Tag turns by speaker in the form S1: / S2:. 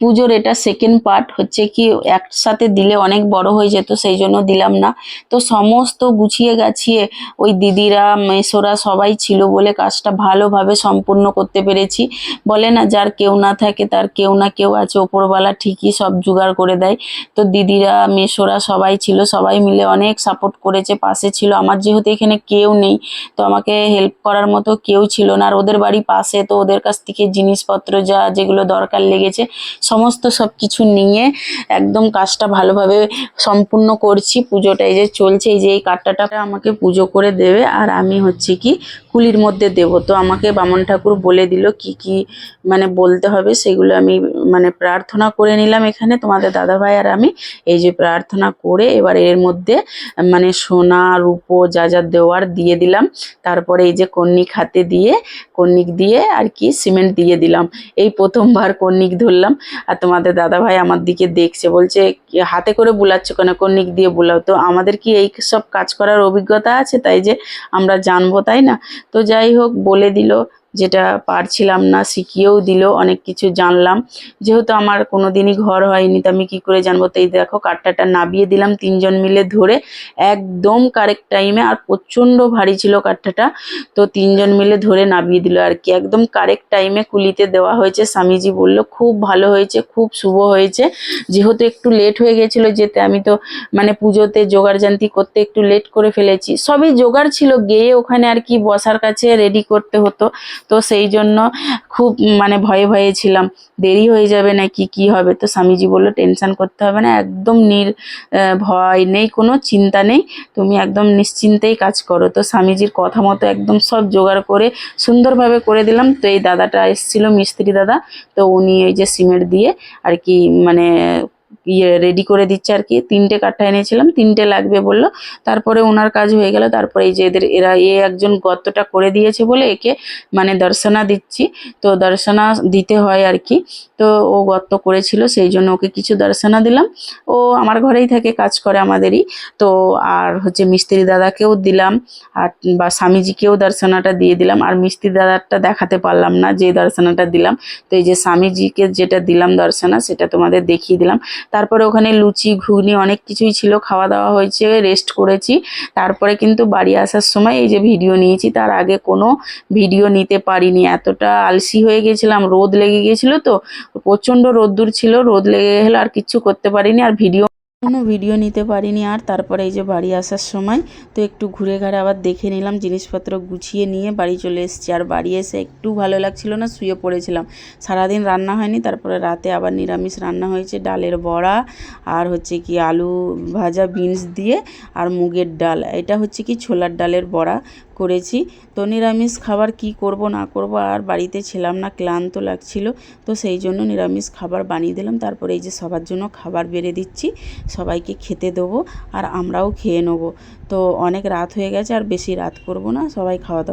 S1: পুজোর এটা second part হচ্ছে কি, একসাথে দিলে অনেক বড় হয়ে যেত, সেই জন্য দিলাম না। তো সমস্ত গুছিয়ে গাছিয়ে ওই দিদিরা, মেসোরা সবাই ছিল বলে কাজটা ভালোভাবে সম্পূর্ণ করতে পেরেছি। বলে না, যার কেউ না থাকে, তার কেউ না কেউ আছে, ওপরওয়ালা ঠিকই সব জোগাড় করে দেয়। তো দিদিরা, মেসোরা সবাই ছিল, সবাই মিলে অনেক সাপোর্ট করেছে, পাশে ছিল। আমার যেহেতু এখানে কেউ নেই, তো আমাকে হেল্প করার মতো কেউ ছিল না। আর ওদের বাড়ি পাশে, তো ওদের কাছ থেকে জিনিসপত্র যা যেগুলো দরকার লেগেছে সমস্ত সব কিছু নিয়ে একদম কাজটা ভালোভাবে সম্পূর্ণ করছি। পুজোটা এই যে চলছে, এই যে এই কাঠটাটা আমাকে পুজো করে দেবে আর আমি হচ্ছে কি কুলির মধ্যে দেব। তো আমাকে বামন ঠাকুর বলে দিল কি কি মানে বলতে হবে, সেগুলো আমি মানে প্রার্থনা করে নিলাম এখানে তোমাদের দাদাভাই আর আমি। এই যে প্রার্থনা করে এবার এর মধ্যে মানে সোনা, রূপো, যা যা দেওয়ার দিয়ে দিলাম। তারপরে এই যে কন্যিক হাতে দিয়ে কন্যিক দিয়ে আর কি সিমেন্ট দিয়ে দিলাম। এই প্রথমবার কন্যিক ধরলাম। আর তোমাদের দাদাভাই আমার দিকে দেখছে, বলছে হাতে করে বুলাচ্ছ কেন? কন্যিক দিয়ে বুলাও। তো আমাদের কি এই সব কাজ করার অভিজ্ঞতা আছে? তাই যে আমরা জানব, তাই না? তো যাই হোক, বলে দিল। যেটা পারছিলাম না, শিখিয়েও দিল, অনেক কিছু জানলাম। যেহেতু আমার কোনো দিনই ঘর হয়নি, তো আমি কী করে জানব? তো এই দেখো, কাঠটাটা নাবিয়ে দিলাম তিনজন মিলে ধরে, একদম কারেক্ট টাইমে আর প্রচণ্ড ভারী ছিল কাঠটাটা। তো তিনজন মিলে ধরে নাবিয়ে দিল আর কি। একদম কারেক্ট টাইমে কুলিতে দেওয়া হয়েছে। স্বামীজি বলল, খুব ভালো হয়েছে, খুব শুভ হয়েছে। যেহেতু একটু লেট হয়ে গেছিল, যেতে আমি তো মানে পুজোতে জোগাড় জান্তি করতে একটু লেট করে ফেলেছি। সবই জোগাড় ছিল, গিয়ে ওখানে আর কি বসার কাছে রেডি করতে হতো। তো সেই জন্য খুব মানে ভয়ে ভয়ে ছিলাম। দেরি হয়ে যাবে না কি কি হবে? তো স্বামীজি বলল, টেনশন করতে হবে না, একদম নির ভয় নেই, কোনো চিন্তা নেই, তুমি একদম নিশ্চিন্তেই কাজ করো। তো স্বামীজির কথা মতো একদম সব জোগাড় করে সুন্দরভাবে করে দিলাম। তো এই দাদাটা এসেছিল, মিস্ত্রি দাদা, তো উনি ওই যে সিমেন্ট দিয়ে আর কি মানে ইয়ে রেডি করে দিচ্ছে আর কি। তিনটে কাঠা এনেছিলাম, তিনটে লাগবে বলল। তারপরে ওনার কাজ হয়ে গেল, তারপরে এই যে এদের, এরা এ একজন গর্তটা করে দিয়েছে বলে একে মানে দর্শনা দিচ্ছি। তো দর্শনা দিতে হয় আর কি। তো ও গর্ত করেছিল, সেই জন্য ওকে কিছু দর্শনা দিলাম। ও আমার ঘরেই থাকে, কাজ করে আমাদেরই। তো আর হচ্ছে মিস্ত্রি দাদাকেও দিলাম, আর বা স্বামীজিকেও দর্শনাটা দিয়ে দিলাম। আর মিস্ত্রি দাদারটা দেখাতে পারলাম না যে দর্শনাটা দিলাম। তো এই যে স্বামীজিকে যেটা দিলাম দর্শনা, সেটা তোমাদের দেখিয়ে দিলাম। তারপরে ওখানে লুচি, ঘুগনি অনেক কিছুই ছিল খাওয়া দাওয়া হয়েছে রেস্ট করেছি। তারপরে কিন্তু বাড়ি আসার সময় এই যে ভিডিও নিয়েছি, তার আগে কোনো ভিডিও নিতে পারিনি। এতটা আলসি হয়ে গেছিলাম, রোদ লেগে গেছিল তো, প্রচণ্ড রোদ্দুর ছিল, রোদ লেগে গেলে আর কিচ্ছু করতে পারিনি আর ভিডিও কোনো ভিডিও নিতে পারিনি আর তারপরে এই যে বাড়ি আসার সময়, তো একটু ঘুরে ঘাড়ে আবার দেখে নিলাম, জিনিসপত্র গুছিয়ে নিয়ে বাড়ি চলে এসেছি। আর বাড়ি এসে একটু ভালো লাগছিল না, শুয়ে পড়েছিলাম। সারাদিন রান্না হয়নি, তারপরে রাতে আবার নিরামিষ রান্না হয়েছে, ডালের বড়া আর হচ্ছে কি আলু ভাজা বিনস দিয়ে আর মুগের ডাল। এটা হচ্ছে কি ছোলার ডালের বড়া করেছি। তো নিরামিষ খাবার কি করব, না করব আর বাড়িতে ছিলাম না, ক্লান্ত লাগছিল। তো সেই জন্য নিরামিষ খাবার বানিয়ে দিলাম। তারপরে এই যে সবার জন্য খাবার বেড়ে দিচ্ছি। সবাইকে খেতে দেবো আর আমরাও খেয়ে নেব। তো অনেক রাত হয়ে গেছে আর বেশি রাত করব না, সবাই খাওয়া দাওয়া